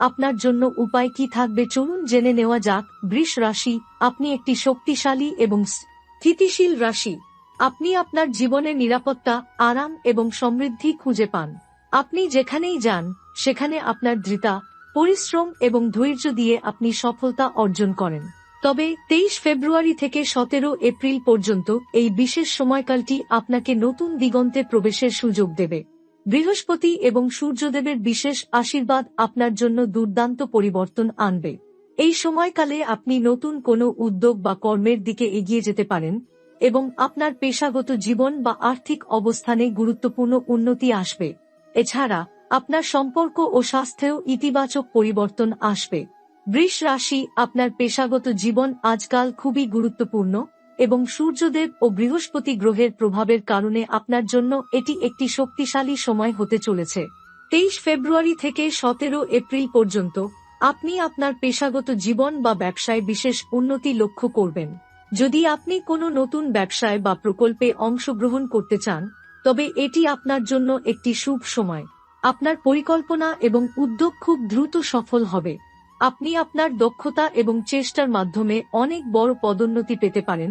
আপনার জন্য উপায় কি থাকবে? চলুন জেনে নেওয়া যাক। বৃষ রাশি, আপনি একটি শক্তিশালী এবং স্থিতিশীল রাশি। আপনি আপনার জীবনে নিরাপত্তা, আরাম এবং সমৃদ্ধি খুঁজে পান। আপনি যেখানেই যান, সেখানে আপনার দৃতা পরিশ্রম এবং ধৈর্য দিয়ে আপনি সফলতা অর্জন করেন। তবে তেইশ ফেব্রুয়ারি থেকে সতেরো এপ্রিল পর্যন্ত এই বিশেষ সময়কালটি আপনাকে নতুন দিগন্তে প্রবেশের সুযোগ দেবে। বৃহস্পতি এবং সূর্যদেবের বিশেষ আশীর্বাদ আপনার জন্য দুর্দান্ত পরিবর্তন আনবে। এই সময়কালে আপনি নতুন কোনো উদ্যোগ বা কর্মের দিকে এগিয়ে যেতে পারেন এবং আপনার পেশাগত জীবন বা আর্থিক অবস্থানে গুরুত্বপূর্ণ উন্নতি আসবে। এছাড়া, আপনার সম্পর্ক ও স্বাস্থ্যেও ইতিবাচক পরিবর্তন আসবে। বৃষ রাশি আপনার পেশাগত জীবন আজকাল খুবই গুরুত্বপূর্ণ এবং সূর্যদেব ও বৃহস্পতি গ্রহের প্রভাবের কারণে আপনার জন্য এটি একটি শক্তিশালী সময় হতে চলেছে। তেইশ ফেব্রুয়ারি থেকে সতেরো এপ্রিল পর্যন্ত আপনি আপনার পেশাগত জীবন বা ব্যবসায় বিশেষ উন্নতি লক্ষ্য করবেন। যদি আপনি কোনো নতুন ব্যবসায় বা প্রকল্পে অংশগ্রহণ করতে চান, তবে এটি আপনার জন্য একটি শুভ সময়। আপনার পরিকল্পনা এবং উদ্যোগ খুব দ্রুত সফল হবে। আপনি আপনার দক্ষতা এবং চেষ্টার মাধ্যমে অনেক বড় পদোন্নতি পেতে পারেন।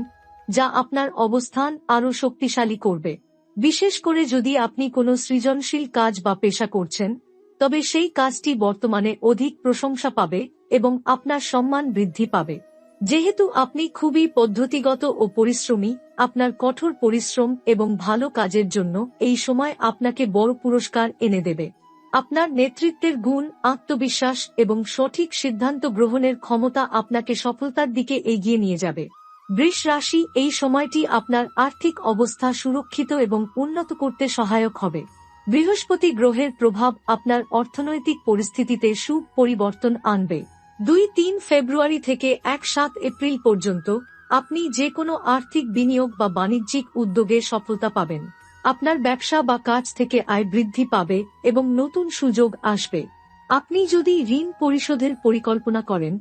যা আপনার অবস্থান আরও শক্তিশালী করবে। বিশেষ করে যদি আপনি কোনো সৃজনশীল কাজ বা পেশা করছেন, তবে সেই কাজটি বর্তমানে অধিক প্রশংসা পাবে এবং আপনার সম্মান বৃদ্ধি পাবে। যেহেতু আপনি খুবই পদ্ধতিগত ও পরিশ্রমী, আপনার কঠোর পরিশ্রম এবং ভালো কাজের জন্য এই সময় আপনাকে বড় পুরস্কার এনে দেবে। আপনার নেতৃত্বের গুণ, আত্মবিশ্বাস এবং সঠিক সিদ্ধান্ত গ্রহণের ক্ষমতা আপনাকে সফলতার দিকে এগিয়ে নিয়ে যাবে। বৃষ রাশি এই সময়টি আপনার আর্থিক অবস্থা সুরক্ষিত এবং উন্নত করতে সহায়ক হবে। বৃহস্পতি গ্রহের প্রভাব আপনার অর্থনৈতিক পরিস্থিতিতে সুপ পরিবর্তন আনবে। দুই তিন ফেব্রুয়ারি থেকে এক সাত এপ্রিল পর্যন্ত আপনি যে কোনো আর্থিক বিনিয়োগ বা বাণিজ্যিক উদ্যোগে সফলতা পাবেন। আপনার ব্যবসা বা কাজ থেকে আয় বৃদ্ধি পাবে এবং নতুন সুযোগ আসবে। আপনি যদি ঋণ পরিশোধের পরিকল্পনা করেন,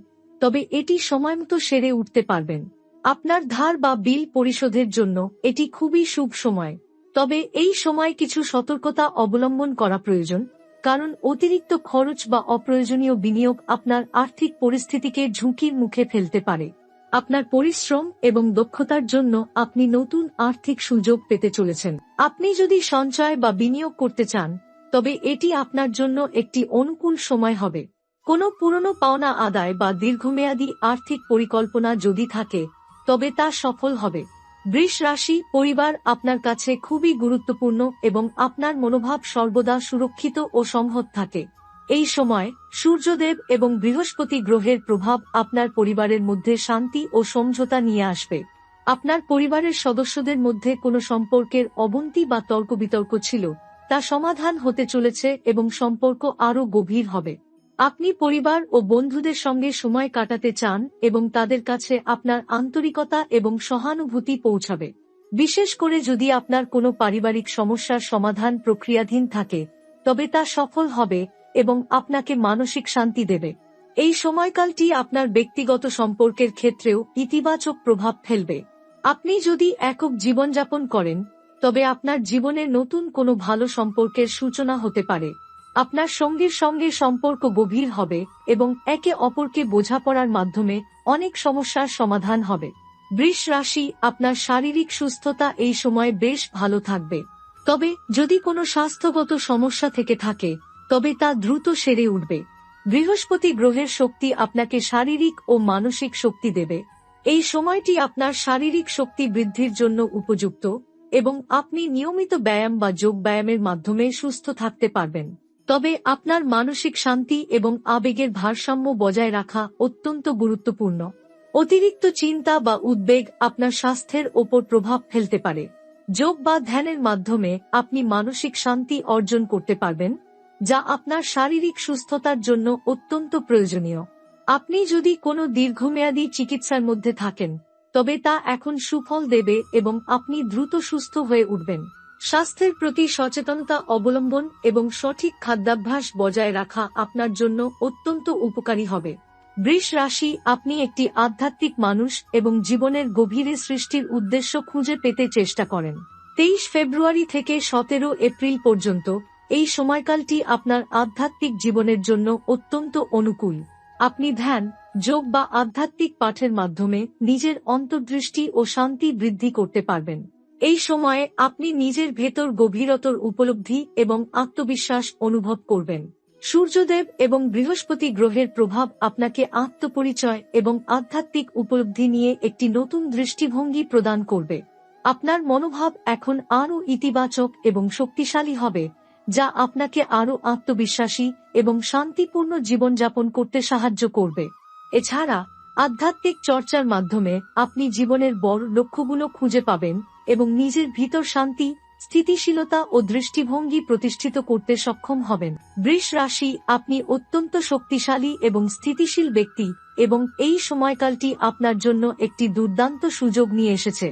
তবে এটি সময়মতো সেরে উঠতে পারবেন। আপনার ধার বা বিল পরিশোধের জন্য এটি খুবই শুভ সময়। তবে এই সময় কিছু সতর্কতা অবলম্বন করা প্রয়োজন, কারণ অতিরিক্ত খরচ বা অপ্রয়োজনীয় বিনিয়োগ আপনার আর্থিক পরিস্থিতিকে ঝুঁকির মুখে ফেলতে পারে। আপনার পরিশ্রম এবং দক্ষতার জন্য আপনি নতুন আর্থিক সুযোগ পেতে চলেছেন। আপনি যদি সঞ্চয় বা বিনিয়োগ করতে চান, তবে এটি আপনার জন্য একটি অনুকূল সময় হবে। কোনো পুরনো পাওনা আদায় বা দীর্ঘমেয়াদী আর্থিক পরিকল্পনা যদি থাকে তবে তা সফল হবে। বৃষ রাশি, পরিবার আপনার কাছে খুবই গুরুত্বপূর্ণ এবং আপনার মনোভাব সর্বদা সুরক্ষিত ও সংহত থাকে। এই সময়, সূর্যদেব এবং বৃহস্পতি গ্রহের প্রভাব আপনার পরিবারের মধ্যে শান্তি ও সমঝোতা নিয়ে আসবে। আপনার পরিবারের সদস্যদের মধ্যে কোনো সম্পর্কের অবন্তি বা তর্ক বিতর্ক ছিল, তা সমাধান হতে চলেছে এবং সম্পর্ক আরও গভীর হবে। আপনি পরিবার ও বন্ধুদের সঙ্গে সময় কাটাতে চান এবং তাদের কাছে আপনার আন্তরিকতা এবং সহানুভূতি পৌঁছাবে। বিশেষ করে যদি আপনার কোনো পারিবারিক সমস্যার সমাধান প্রক্রিয়াধীন থাকে, তবে তা সফল হবে এবং আপনাকে মানসিক শান্তি দেবে। এই সময়কালটি আপনার ব্যক্তিগত সম্পর্কের ক্ষেত্রেও ইতিবাচক প্রভাব ফেলবে। আপনি যদি একক জীবনযাপন করেন, তবে আপনার জীবনে নতুন কোনো ভালো সম্পর্কের সূচনা হতে পারে। আপনার সঙ্গীর সঙ্গে সম্পর্ক গভীর হবে এবং একে অপরকে বোঝাপড়ার মাধ্যমে অনেক সমস্যার সমাধান হবে। বৃষ রাশি, আপনার শারীরিক সুস্থতা এই সময় বেশ ভালো থাকবে। তবে যদি কোনো স্বাস্থ্যগত সমস্যা থেকে থাকে, তবে তা দ্রুত সেরে উঠবে। বৃহস্পতি গ্রহের শক্তি আপনাকে শারীরিক ও মানসিক শক্তি দেবে। এই সময়টি আপনার শারীরিক শক্তি বৃদ্ধির জন্য উপযুক্ত এবং আপনি নিয়মিত ব্যায়াম বা যোগ ব্যায়ামের মাধ্যমে সুস্থ থাকতে পারবেন। তবে আপনার মানসিক শান্তি এবং আবেগের ভারসাম্য বজায় রাখা অত্যন্ত গুরুত্বপূর্ণ। অতিরিক্ত চিন্তা বা উদ্বেগ আপনার স্বাস্থ্যের ওপর প্রভাব ফেলতে পারে। যোগ বা ধ্যানের মাধ্যমে আপনি মানসিক শান্তি অর্জন করতে পারবেন, যা আপনার শারীরিক সুস্থতার জন্য অত্যন্ত প্রয়োজনীয়। আপনি যদি কোনো দীর্ঘমেয়াদী চিকিৎসার মধ্যে থাকেন, তবে তা এখন সুফল দেবে এবং আপনি দ্রুত সুস্থ হয়ে উঠবেন। স্বাস্থ্যের প্রতি সচেতনতা অবলম্বন এবং সঠিক খাদ্যাভ্যাস বজায় রাখা আপনার জন্য অত্যন্ত উপকারী হবে। বৃষ রাশি, আপনি একটি আধ্যাত্মিক মানুষ এবং জীবনের গভীরে সৃষ্টির উদ্দেশ্য খুঁজে পেতে চেষ্টা করেন। তেইশ ফেব্রুয়ারি থেকে সতেরো এপ্রিল পর্যন্ত এই সময়কালটি আপনার আধ্যাত্মিক জীবনের জন্য অত্যন্ত অনুকূল। আপনি ধ্যান, যোগ বা আধ্যাত্মিক পাঠের মাধ্যমে নিজের অন্তর্দৃষ্টি ও শান্তি বৃদ্ধি করতে পারবেন। এই সময়ে আপনি নিজের ভেতর গভীরতর উপলব্ধি এবং আত্মবিশ্বাস অনুভব করবেন। সূর্যদেব এবং বৃহস্পতি গ্রহের প্রভাব আপনাকে আত্মপরিচয় এবং আধ্যাত্মিক উপলব্ধি নিয়ে একটি নতুন দৃষ্টিভঙ্গি প্রদান করবে। আপনার মনোভাব এখন আরও ইতিবাচক এবং শক্তিশালী হবে, যা আপনাকে আরও আত্মবিশ্বাসী এবং শান্তিপূর্ণ জীবনযাপন করতে সাহায্য করবে। এছাড়া আধ্যাত্মিক চর্চার মাধ্যমে আপনি জীবনের বড় লক্ষ্যগুলো খুঁজে পাবেন এবং নিজের ভিতর শান্তি, স্থিতিশীলতা ও দৃষ্টিভঙ্গি প্রতিষ্ঠিত করতে সক্ষম হবেন। বৃষ রাশি আপনি অত্যন্ত শক্তিশালী এবং স্থিতিশীল ব্যক্তি এবং এই সময়কালটি আপনার জন্য একটি দুর্দান্ত সুযোগ নিয়ে এসেছে।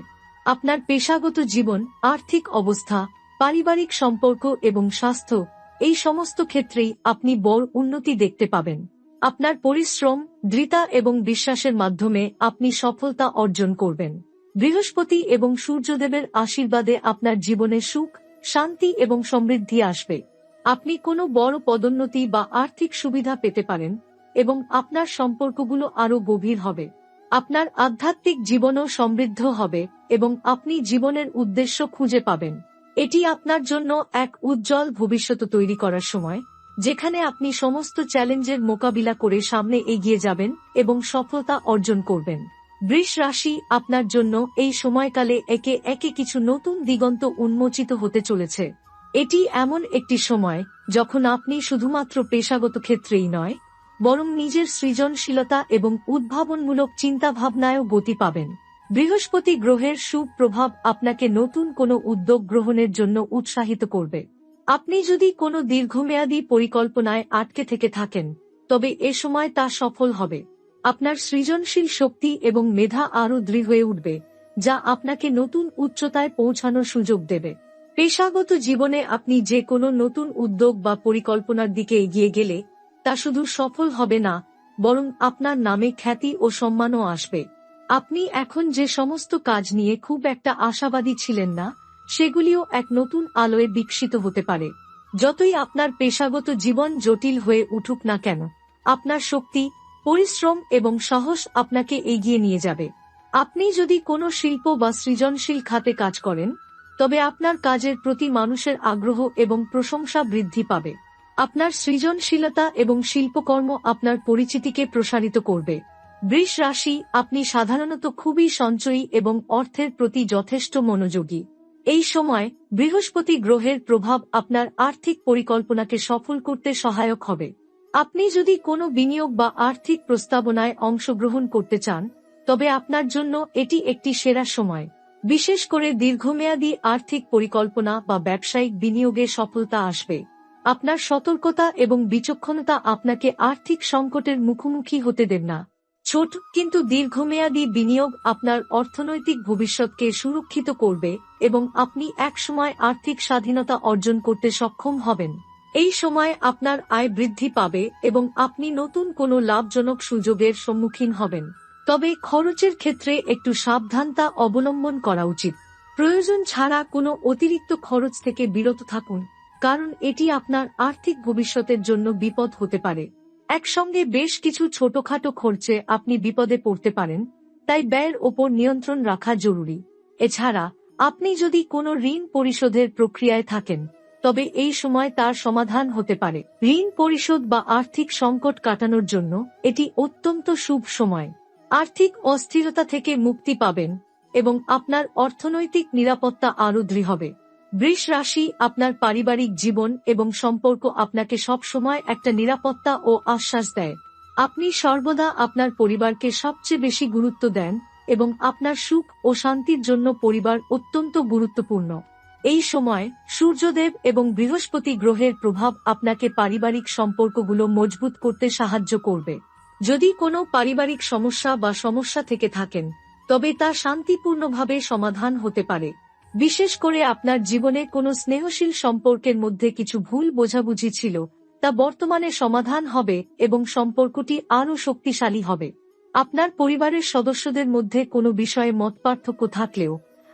আপনার পেশাগত জীবন, আর্থিক অবস্থা, পারিবারিক সম্পর্ক এবং স্বাস্থ্য, এই সমস্ত ক্ষেত্রেই আপনি বড় উন্নতি দেখতে পাবেন। আপনার পরিশ্রম দৃতা এবং বিশ্বাসের মাধ্যমে আপনি সফলতা অর্জন করবেন। বৃহস্পতি এবং সূর্যদেবের আশীর্বাদে আপনার জীবনে সুখ, শান্তি এবং সমৃদ্ধি আসবে। আপনি কোনো বড় পদোন্নতি বা আর্থিক সুবিধা পেতে পারেন এবং আপনার সম্পর্কগুলো আরও গভীর হবে। আপনার আধ্যাত্মিক জীবনও সমৃদ্ধ হবে এবং আপনি জীবনের উদ্দেশ্য খুঁজে পাবেন। এটি আপনার জন্য এক উজ্জ্বল ভবিষ্যৎ তৈরি করার সময়। যেখানে আপনি সমস্ত চ্যালেঞ্জের মোকাবিলা করে সামনে এগিয়ে যাবেন এবং সফলতা অর্জন করবেন। বৃষ রাশি আপনার জন্য এই সময়কালে একে একে কিছু নতুন দিগন্ত উন্মোচিত হতে চলেছে। এটি এমন একটি সময় যখন আপনি শুধুমাত্র পেশাগত ক্ষেত্রেই নয়, বরং নিজের সৃজনশীলতা এবং উদ্ভাবনমূলক চিন্তাভাবনায়ও গতি পাবেন। বৃহস্পতি গ্রহের সুপ্রভাব আপনাকে নতুন কোনো উদ্যোগ গ্রহণের জন্য উৎসাহিত করবে। আপনি যদি কোনো দীর্ঘমেয়াদী পরিকল্পনায় আটকে থেকে থাকেন, তবে এ সময় তা সফল হবে। আপনার সৃজনশীল শক্তি এবং মেধা আরও দৃঢ় হয়ে উঠবে, যা আপনাকে নতুন উচ্চতায় পৌঁছানোর সুযোগ দেবে। পেশাগত জীবনে আপনি যে কোনো নতুন উদ্যোগ বা পরিকল্পনার দিকে এগিয়ে গেলে, তা শুধু সফল হবে না, বরং আপনার নামে খ্যাতি ও সম্মানও আসবে। আপনি এখন যে সমস্ত কাজ নিয়ে খুব একটা আশাবাদী ছিলেন না সেগুলিও এক নতুন আলোয় বিকশিত হতে পারে। যতই আপনার পেশাগত জীবন জটিল হয়ে উঠুক না কেন, আপনার শক্তি, পরিশ্রম এবং সাহস আপনাকে এগিয়ে নিয়ে যাবে। আপনি যদি কোনো শিল্প বা সৃজনশীল খাতে কাজ করেন, তবে আপনার কাজের প্রতি মানুষের আগ্রহ এবং প্রশংসা বৃদ্ধি পাবে। আপনার সৃজনশীলতা এবং শিল্পকর্ম আপনার পরিচিতিকে প্রসারিত করবে। বৃষ রাশি আপনি সাধারণত খুবই সঞ্চয়ী এবং অর্থের প্রতি যথেষ্ট মনোযোগী। এই সময় বৃহস্পতি গ্রহের প্রভাব আপনার আর্থিক পরিকল্পনাকে সফল করতে সহায়ক হবে। আপনি যদি কোনো বিনিয়োগ বা আর্থিক প্রস্তাবনায় অংশগ্রহণ করতে চান, তবে আপনার জন্য এটি একটি সেরা সময়। বিশেষ করে দীর্ঘমেয়াদী আর্থিক পরিকল্পনা বা ব্যবসায়িক বিনিয়োগে সফলতা আসবে। আপনার সতর্কতা এবং বিচক্ষণতা আপনাকে আর্থিক সংকটের মুখোমুখি হতে দেব না। ছোট, কিন্তু দীর্ঘমেয়াদী বিনিয়োগ আপনার অর্থনৈতিক ভবিষ্যৎকে সুরক্ষিত করবে এবং আপনি একসময় আর্থিক স্বাধীনতা অর্জন করতে সক্ষম হবেন। এই সময় আপনার আয় বৃদ্ধি পাবে এবং আপনি নতুন কোনো লাভজনক সুযোগের সম্মুখীন হবেন। তবে খরচের ক্ষেত্রে একটু সাবধানতা অবলম্বন করা উচিত। প্রয়োজন ছাড়া কোনো অতিরিক্ত খরচ থেকে বিরত থাকুন, কারণ এটি আপনার আর্থিক ভবিষ্যতের জন্য বিপদ হতে পারে। একসঙ্গে বেশ কিছু ছোটখাটো খরচে আপনি বিপদে পড়তে পারেন, তাই ব্যয়ের ওপর নিয়ন্ত্রণ রাখা জরুরি। এছাড়া আপনি যদি কোনো ঋণ পরিশোধের প্রক্রিয়ায় থাকেন, তবে এই সময় তার সমাধান হতে পারে। ঋণ পরিশোধ বা আর্থিক সংকট কাটানোর জন্য এটি অত্যন্ত শুভ সময়। আর্থিক অস্থিরতা থেকে মুক্তি পাবেন এবং আপনার অর্থনৈতিক নিরাপত্তা আরও দৃঢ় হবে। বৃষ রাশি আপনার পারিবারিক জীবন এবং সম্পর্ক আপনাকে সব সময় একটা নিরাপত্তা ও আশ্বাস দেয়। আপনি সর্বদা আপনার পরিবারকে সবচেয়ে বেশি গুরুত্ব দেন এবং আপনার সুখ ও শান্তির জন্য পরিবার অত্যন্ত গুরুত্বপূর্ণ। এই সময় সূর্যদেব এবং বৃহস্পতি গ্রহের প্রভাব আপনাকে পারিবারিক সম্পর্কগুলো মজবুত করতে সাহায্য করবে। যদি কোনো পারিবারিক সমস্যা বা সমস্যা থেকে থাকেন, তবে তা শান্তিপূর্ণভাবে সমাধান হতে পারে। বিশেষ করে আপনার জীবনে কোনো স্নেহশীল সম্পর্কের মধ্যে কিছু ভুল বোঝাবুঝি ছিল, তা বর্তমানে সমাধান হবে এবং সম্পর্কটি আরও শক্তিশালী হবে। আপনার পরিবারের সদস্যদের মধ্যে কোনো বিষয়ে মতপার্থক্য থাকলেও,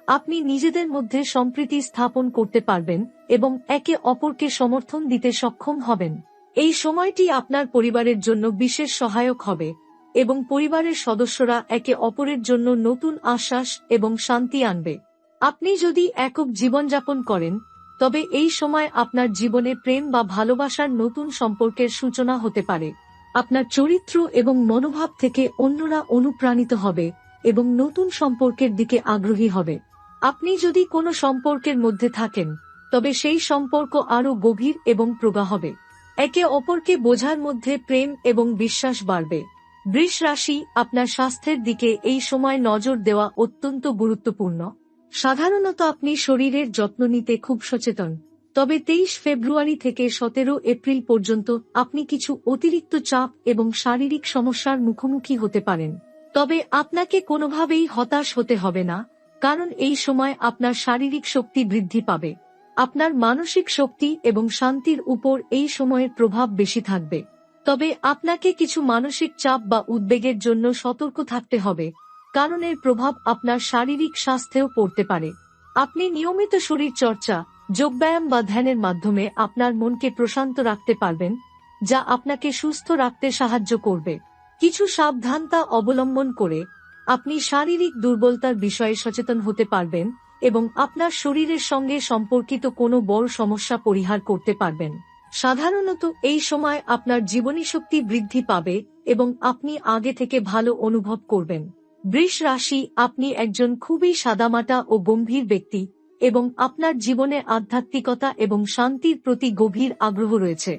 আপনি নিজেদের মধ্যে সম্প্রীতি স্থাপন করতে পারবেন এবং একে অপরকে সমর্থন দিতে সক্ষম হবেন। এই সময়টি আপনার পরিবারের জন্য বিশেষ সহায়ক হবে এবং পরিবারের সদস্যরা একে অপরের জন্য নতুন আশ্বাস এবং শান্তি আনবে। আপনি যদি একক জীবনযাপন করেন, তবে এই সময় আপনার জীবনে প্রেম বা ভালোবাসার নতুন সম্পর্কের সূচনা হতে পারে। আপনার চরিত্র এবং মনোভাব থেকে অন্যরা অনুপ্রাণিত হবে এবং নতুন সম্পর্কের দিকে আগ্রহী হবে। আপনি যদি কোনো সম্পর্কের মধ্যে থাকেন, তবে সেই সম্পর্ক আরও গভীর এবং প্রগা হবে। একে অপরকে বোঝার মধ্যে প্রেম এবং বিশ্বাস বাড়বে। বৃষ রাশি আপনার স্বাস্থ্যের দিকে এই সময় নজর দেওয়া অত্যন্ত গুরুত্বপূর্ণ। সাধারণত আপনি শরীরের যত্ন নিতে খুব সচেতন। তবে তেইশ ফেব্রুয়ারি থেকে সতেরো এপ্রিল পর্যন্ত আপনি কিছু অতিরিক্ত চাপ এবং শারীরিক সমস্যার মুখোমুখি হতে পারেন। তবে আপনাকে কোনোভাবেই হতাশ হতে হবে না, কারণ এই সময় আপনার শারীরিক শক্তি বৃদ্ধি পাবে। আপনার মানসিক শক্তি এবং শান্তির উপর এই সময়ের প্রভাব বেশি থাকবে। তবে আপনাকে কিছু মানসিক চাপ বা উদ্বেগের জন্য সতর্ক থাকতে হবে, কারণ এর প্রভাব আপনার শারীরিক স্বাস্থ্যেও পড়তে পারে। আপনি নিয়মিত শরীর চর্চা যোগব্যায়াম বা ধ্যানের মাধ্যমে আপনার মনকে প্রশান্ত রাখতে পারবেন, যা আপনাকে সুস্থ রাখতে সাহায্য করবে। কিছু সাবধানতা অবলম্বন করে আপনি শারীরিক দুর্বলতার বিষয়ে সচেতন হতে পারবেন এবং আপনার শরীরের সঙ্গে সম্পর্কিত কোনো বড় সমস্যা পরিহার করতে পারবেন। সাধারণত এই সময় আপনার জীবনী শক্তি বৃদ্ধি পাবে এবং আপনি আগে থেকে ভালো অনুভব করবেন। বৃষ রাশি আপনি একজন খুবই সাদামাটা ও গম্ভীর ব্যক্তি এবং আপনার জীবনে আধ্যাত্মিকতা এবং শান্তির প্রতি গভীর আগ্রহ রয়েছে।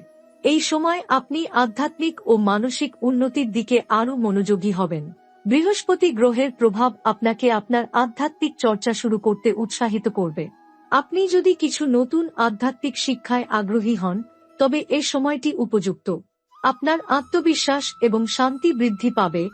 এই সময় আপনি আধ্যাত্মিক ও মানসিক উন্নতির দিকে আরও মনোযোগী হবেন। বৃহস্পতি গ্রহের প্রভাব আপনাকে আপনার আধ্যাত্মিক চর্চা শুরু করতে উৎসাহিত করবে। আপনি যদি কিছু নতুন আধ্যাত্মিক শিক্ষায় আগ্রহী হন, তবে এ সময়টি উপযুক্ত। আপনার আত্মবিশ্বাস এবং শান্তি বৃদ্ধি পাবে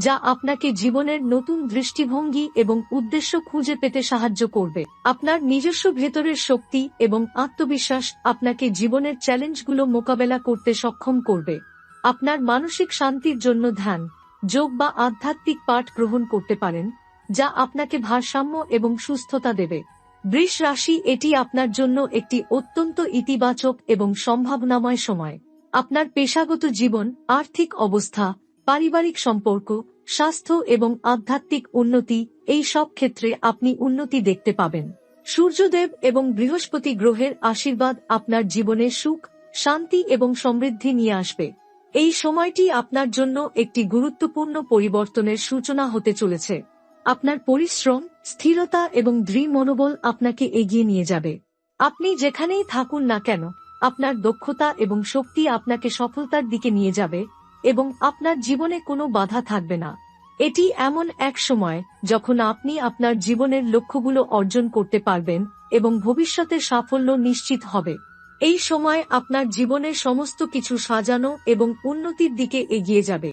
যা আপনাকে জীবনের নতুন দৃষ্টিভঙ্গি এবং উদ্দেশ্য খুঁজে পেতে সাহায্য করবে। আপনার নিজস্ব ভেতরের শক্তি এবং আত্মবিশ্বাস আপনাকে জীবনের চ্যালেঞ্জগুলো মোকাবেলা করতে সক্ষম করবে। আপনার মানসিক শান্তির জন্য ধ্যান, যোগ বা আধ্যাত্মিক পাঠ গ্রহণ করতে পারেন, যা আপনাকে ভারসাম্য এবং সুস্থতা দেবে। বৃষ রাশি এটি আপনার জন্য একটি অত্যন্ত ইতিবাচক এবং সম্ভাবনাময় সময়। আপনার পেশাগত জীবন, আর্থিক অবস্থা পারিবারিক সম্পর্ক, স্বাস্থ্য এবং আধ্যাত্মিক উন্নতি, এই সব ক্ষেত্রে আপনি উন্নতি দেখতে পাবেন। সূর্যদেব এবং বৃহস্পতি গ্রহের আশীর্বাদ আপনার জীবনে সুখ, শান্তি এবং সমৃদ্ধি নিয়ে আসবে। এই সময়টি আপনার জন্য একটি গুরুত্বপূর্ণ পরিবর্তনের সূচনা হতে চলেছে। আপনার পরিশ্রম, স্থিরতা এবং দৃঢ় মনোবল আপনাকে এগিয়ে নিয়ে যাবে। আপনি যেখানেই থাকুন না কেন, আপনার দক্ষতা এবং শক্তি আপনাকে সফলতার দিকে নিয়ে যাবে। এবং আপনার জীবনে কোনো বাধা থাকবে না। এটি এমন এক সময় যখন আপনি আপনার জীবনের লক্ষ্যগুলো অর্জন করতে পারবেন এবং ভবিষ্যতে সাফল্য নিশ্চিত হবে। এই সময় আপনার জীবনের সমস্ত কিছু সাজানো এবং উন্নতির দিকে এগিয়ে যাবে।